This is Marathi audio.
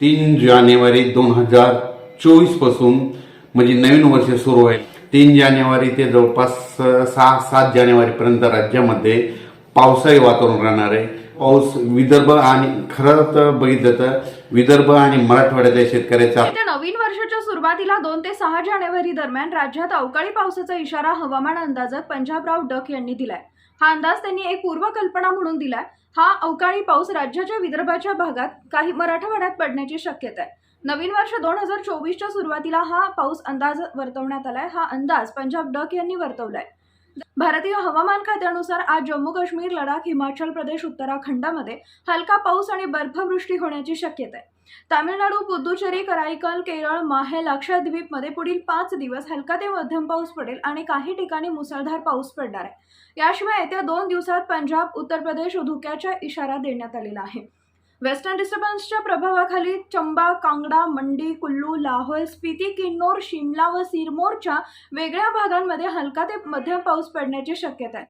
तीन जानेवारी दोन हजार चोवीसपासून म्हणजे नवीन वर्ष सुरू आहे तीन जानेवारी ते जवळपास सहा सात जानेवारी पर्यंत राज्यामध्ये पावसाळी वातावरण राहणार आहे. पाऊस विदर्भ आणि खरं तर बघितलं तर विदर्भ आणि मराठवाड्याच्या शेतकऱ्याचा नवीन वर्षाच्या सुरुवातीला दोन ते सहा जानेवारी दरम्यान राज्यात अवकाळी पावसाचा इशारा हवामान अंदाजक पंजाबराव डक यांनी दिलाय. हा अंदाज त्यांनी एक पूर्वकल्पना म्हणून दिलाय. हा अवकाळी पाऊस राज्याच्या विदर्भाच्या भागात काही मराठवाड्यात पडण्याची शक्यता आहे. नवीन वर्ष दोन हजार चोवीसच्या सुरुवातीला हा पाऊस अंदाज वर्तवण्यात आलाय. हा अंदाज पंजाब डक यांनी वर्तवलाय. भारतीय हवामान खात्यानुसार आज जम्मू काश्मीर लडाख हिमाचल प्रदेश उत्तराखंडामध्ये हलका पाऊस आणि बर्फवृष्टी होण्याची शक्यता आहे. तामिळनाडू पुदुचेरी कराईकल केरळ माहे लक्षद्वीपमध्ये पुढील पाच दिवस हलका ते मध्यम पाऊस पडेल आणि काही ठिकाणी मुसळधार पाऊस पडणार आहे. याशिवाय येत्या दोन दिवसात पंजाब उत्तर प्रदेश धुक्याचा इशारा देण्यात आलेला आहे. वेस्टर्न डिस्टर्बन्सच्या प्रभावाखाली चंबा कांगडा मंडी कुल्लू लाहोर स्पिती किन्नौर शिमला व सिरमोरच्या वेगळ्या भागांमध्ये हलका ते मध्यम पाऊस पडण्याची शक्यता आहे.